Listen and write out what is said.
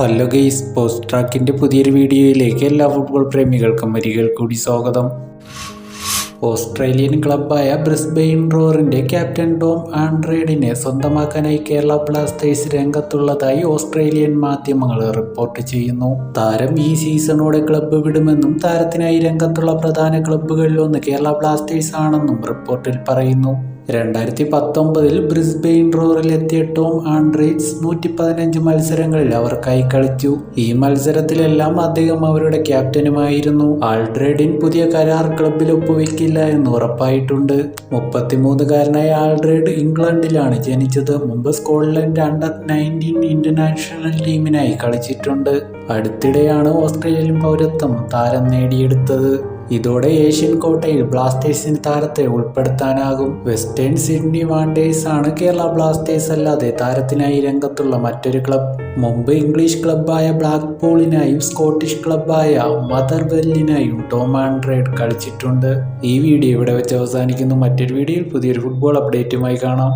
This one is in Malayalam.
ഹലോ ഗെയ്സ് പോസ്റ്റ് ട്രാക്കിന്റെ പുതിയൊരു വീഡിയോയിലേക്ക് എല്ലാ ഫുട്ബോൾ പ്രേമികൾക്കും ഒരിക്കൽ കൂടി സ്വാഗതം. ഓസ്ട്രേലിയൻ ക്ലബ്ബായ ബ്രിസ്ബെയിൻ റോറിന്റെ ക്യാപ്റ്റൻ ടോം ആൻഡ്രേഡിനെ സ്വന്തമാക്കാനായി കേരള ബ്ലാസ്റ്റേഴ്സ് രംഗത്തുള്ളതായി ഓസ്ട്രേലിയൻ മാധ്യമങ്ങൾ റിപ്പോർട്ട് ചെയ്യുന്നു. താരം ഈ സീസണോടെ ക്ലബ്ബ് വിടുമെന്നും താരത്തിനായി രംഗത്തുള്ള പ്രധാന ക്ലബ്ബുകളിലൊന്ന് കേരള ബ്ലാസ്റ്റേഴ്സ് ആണെന്നും റിപ്പോർട്ടിൽ പറയുന്നു. രണ്ടായിരത്തി പത്തൊമ്പതിൽ ബ്രിസ്ബെയിൻ റോറിൽ എത്തിയ ടോം ആൻഡ്രീഡ്സ് നൂറ്റി പതിനഞ്ച് മത്സരങ്ങളിൽ അവർക്കായി കളിച്ചു ഈ മത്സരത്തിലെല്ലാം അദ്ദേഹം അവരുടെ ക്യാപ്റ്റനുമായിരുന്നു. ആൾഡ്രേഡിൻ പുതിയ കരാർ ക്ലബിൽ ഒപ്പുവെക്കില്ല എന്ന് ഉറപ്പായിട്ടുണ്ട്. മുപ്പത്തിമൂന്നുകാരനായ ആൾഡ്രേഡ് ഇംഗ്ലണ്ടിലാണ് ജനിച്ചത്. മുമ്പ് സ്കോട്ട്ലൻഡ് അണ്ടർ നയന്റീൻ ഇന്റർനാഷണൽ ടീമിനായി കളിച്ചിട്ടുണ്ട്. അടുത്തിടെയാണ് ഓസ്ട്രേലിയൻ പൗരത്വം താരം നേടിയെടുത്തത്. ഇതോടെ ഏഷ്യൻ കോട്ടയിൽ ബ്ലാസ്റ്റേഴ്സിന് താരത്തെ ഉൾപ്പെടുത്താനാകും. വെസ്റ്റേൺ സിഡ്നി വാണ്ടേഴ്സ് ആണ് കേരള ബ്ലാസ്റ്റേഴ്സ് അല്ലാതെ താരത്തിനായി രംഗത്തുള്ള മറ്റൊരു ക്ലബ്. മുമ്പ് ഇംഗ്ലീഷ് ക്ലബ്ബായ ബ്ലാക്ക് പോളിനായും സ്കോട്ടിഷ് ക്ലബ്ബായ മദർവെല്ലിനായും ടോം ആൻഡ്രേഡ് കളിച്ചിട്ടുണ്ട്. ഈ വീഡിയോ ഇവിടെ വെച്ച് അവസാനിക്കുന്നു. മറ്റൊരു വീഡിയോയിൽ പുതിയൊരു ഫുട്ബോൾ അപ്ഡേറ്റുമായി കാണാം.